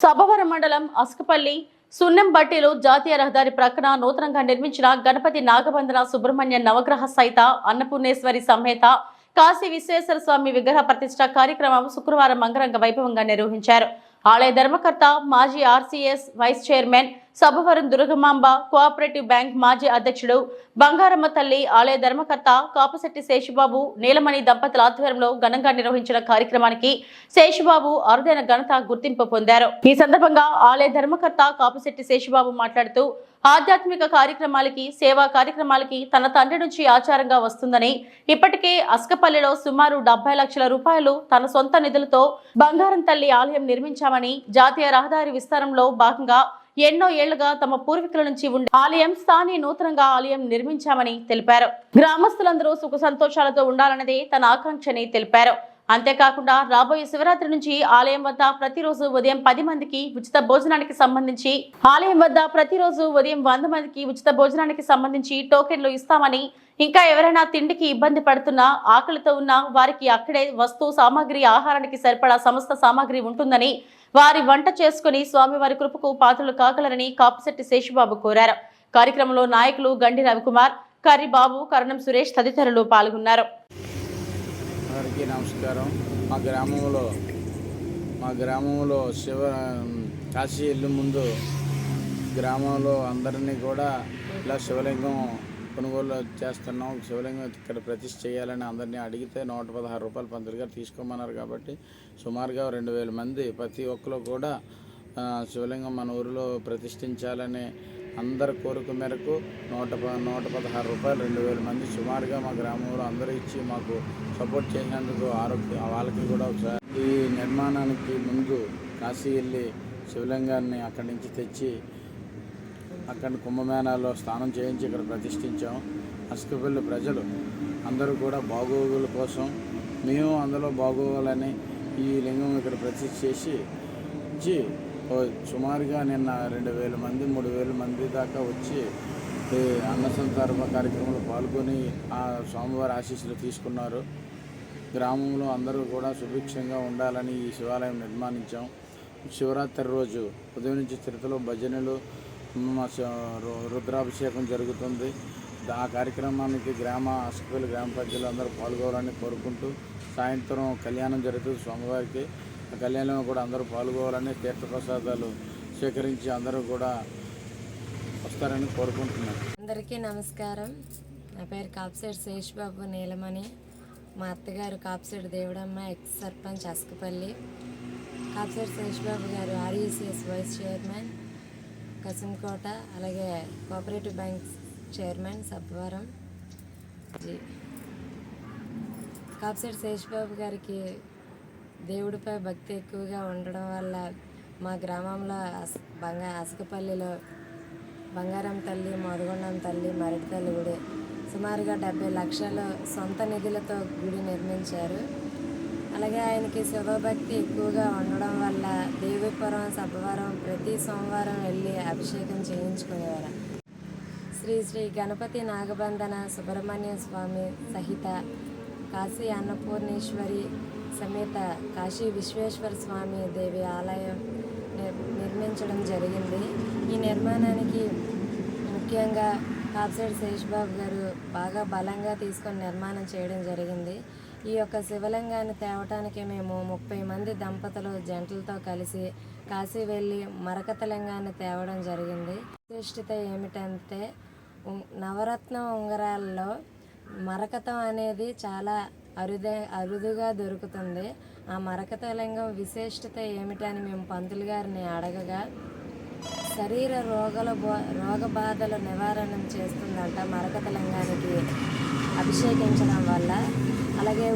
సభవరం మండలం అస్కపల్లి సున్నెంబట్టిలో జాతీయ రహదారి ప్రక్కన నూతనంగా నిర్మించిన గణపతి నాగబంధన సుబ్రహ్మణ్య నవగ్రహ సైత అన్నపూర్ణేశ్వరి సమేత కాశీ విశ్వేశ్వర స్వామి విగ్రహ ప్రతిష్ట కార్యక్రమం శుక్రవారం అంగరంగ వైభవంగా నిర్వహించారు. ఆలయ ధర్మకర్త మాజీ RCS vice chairman Sabbavaram Durgamamba cooperative bank మాజీ అధ్యక్షుడు బంగారమ్మ తల్లి ఆలయ ధర్మకర్త కాపశెట్టి శేషుబాబు నీలమణి దంపతుల ఆధ్వర్యంలో ఘనంగా నిర్వహించిన కార్యక్రమానికి శేషుబాబు అరుదైన ఘనత గుర్తింపు పొందారు. ఈ సందర్భంగా ఆలయ ధర్మకర్త కాపశెట్టి శేషుబాబు మాట్లాడుతూ ఆధ్యాత్మిక కార్యక్రమాలకి సేవా కార్యక్రమాలకి తన తండ్రి నుంచి ఆచారంగా వస్తుందని ఇప్పటికే అస్కపల్లిలో సుమారు డెబ్బై లక్షల రూపాయలు తన సొంత నిధులతో బంగారం తల్లి ఆలయం నిర్మించామని జాతీయ రహదారి విస్తారంలో భాగంగా ఎన్నో ఏళ్ళుగా తమ పూర్వీకుల నుంచి ఉండే ఆలయం స్థాని నూతనంగా ఆలయం నిర్మించామని తెలిపారు. గ్రామస్తులందరూ సుఖ సంతోషాలతో ఉండాలన్నదే తన ఆకాంక్షని తెలిపారు. అంతేకాకుండా రాబోయే శివరాత్రి నుంచి ఆలయం వద్ద ప్రతిరోజు ఉదయం పది మందికి ఉచిత భోజనానికి సంబంధించి ఆలయం వద్ద ప్రతిరోజు ఉదయం వంద మందికి ఉచిత భోజనానికి సంబంధించి టోకెన్లు ఇస్తామని ఇంకా ఎవరైనా తిండికి ఇబ్బంది పడుతున్నా ఆకలితో ఉన్న వారికి అక్కడే వస్తు సామాగ్రి ఆహారానికి సరిపడా సమస్త సామాగ్రి ఉంటుందని వారి వంట చేసుకుని స్వామివారి కృపకు పాత్రలు కాగలరని కాపశెట్టి శేషుబాబు కోరారు. కార్యక్రమంలో నాయకులు గండి రవికుమార్ కర్రిబాబు కరణం సురేష్ తదితరులు పాల్గొన్నారు. నమస్కారం. మా గ్రామంలో మా గ్రామంలో శివ కాశీ ఇల్లు ముందు గ్రామంలో అందరినీ కూడా ఇలా శివలింగం కొనుగోలు చేస్తున్నాం. శివలింగం ఇక్కడ ప్రతిష్ఠ చేయాలని అందరినీ అడిగితే నూట పదహారు రూపాయలు పంతులు గారు తీసుకోమన్నారు కాబట్టి సుమారుగా రెండు వేల మంది ప్రతి ఒక్కరు కూడా శివలింగం మన ఊరిలో ప్రతిష్ఠించాలని అందరి కోరిక మేరకు నూట ప నూట పదహారు రూపాయలు రెండు వేల మంది సుమారుగా మా గ్రామంలో అందరూ ఇచ్చి మాకు సపోర్ట్ చేసినందుకు ఆరోగ్య వాళ్ళకి కూడా ఒకసారి ఈ నిర్మాణానికి ముందు కాశీ వెళ్ళి శివలింగాన్ని అక్కడి నుంచి తెచ్చి అక్కడ కుంభమేళాలో స్నానం చేయించి ఇక్కడ ప్రతిష్ఠించాం. అసుకపల్లి ప్రజలు అందరూ కూడా బాగోగుల కోసం మేము అందులో బాగోవాలని ఈ లింగం ఇక్కడ ప్రతిష్ఠ చేసి ఇచ్చి సుమారుగా నిన్న రెండు వేల మంది మూడు వేల మంది దాకా వచ్చి అన్నసంతర్మ కార్యక్రమంలో పాల్గొని ఆ స్వామివారి ఆశీస్సులు తీసుకున్నారు. గ్రామంలో అందరూ కూడా సుభిక్షంగా ఉండాలని ఈ శివాలయం నిర్మాణించాం. శివరాత్రి రోజు ఉదయం నుంచి తిరుతలో భజనలు రుద్రాభిషేకం జరుగుతుంది. ఆ కార్యక్రమానికి గ్రామ అస్కపల్లి గ్రామ ప్రజలు అందరూ పాల్గొనాలని కోరుకుంటూ సాయంత్రం కళ్యాణం జరుగుతుంది స్వామివారికి. ఆ కళ్యాణంలో కూడా అందరూ పాల్గొవాలని తీర్థప్రసాదాలు స్వీకరించి అందరూ కూడా వస్తారని కోరుకుంటున్నాను అందరికీ నమస్కారం. నా పేరు కాప్సేడ్ శేష్ బాబు నీలమణి. మా అత్తగారు కాప్సేడు దేవుడమ్మ ఎక్స్ సర్పంచ్ అస్కపల్లి. కాప్సేడ్ శేష్ బాబు గారు ఆర్ఈసిఎస్ వైస్ చైర్మన్. కసింకోట అలాగే cooperative bank chairman Sabbavaram. G. Kapiset Seshababu గారికి దేవుడిపై భక్తి ఎక్కువగా ఉండడం వల్ల మా గ్రామంలో అస్ బంగా అసకపల్లిలో బంగారం తల్లి మోదగొండం తల్లి మరటి తల్లి గుడి సుమారుగా డెబ్బై లక్షల సొంత నిధులతో గుడి నిర్మించారు. అలాగే ఆయనకి శివభక్తి ఎక్కువగా ఉండడం వల్ల దేవిపురం సబ్బవరం ప్రతి సోమవారం వెళ్ళి అభిషేకం చేయించుకునేవారు. శ్రీ శ్రీ గణపతి నాగబంధన సుబ్రహ్మణ్య స్వామి సహిత కాశీ అన్నపూర్ణేశ్వరి సమేత కాశీ విశ్వేశ్వర స్వామి దేవి ఆలయం నిర్- నిర్మించడం జరిగింది. ఈ నిర్మాణానికి ముఖ్యంగా కాప్సేడ్ శేష్బాబు గారు బాగా బలంగా తీసుకొని నిర్మాణం చేయడం జరిగింది. ఈ యొక్క శివలింగాన్ని తేవటానికి మేము ముప్పై మంది దంపతులు జంటలతో కలిసి కాశీ వెళ్ళి మరకత లింగాన్ని తేవడం జరిగింది. విశిష్టత ఏమిటంటే ఉం- నవరత్న ఉంగరాల్లో మరకతం అనేది చాలా అరుదే అరుదుగా దొరుకుతుంది. ఆ మరకత లింగం విశిష్టత ఏమిటని మేము పంతులు గారిని అడగగా శరీర రోగాల బో- రోగ బాధల నివారణ చేస్తుందంట మరకత లింగానికి అభిషేకించడం వల్ల. అలాగే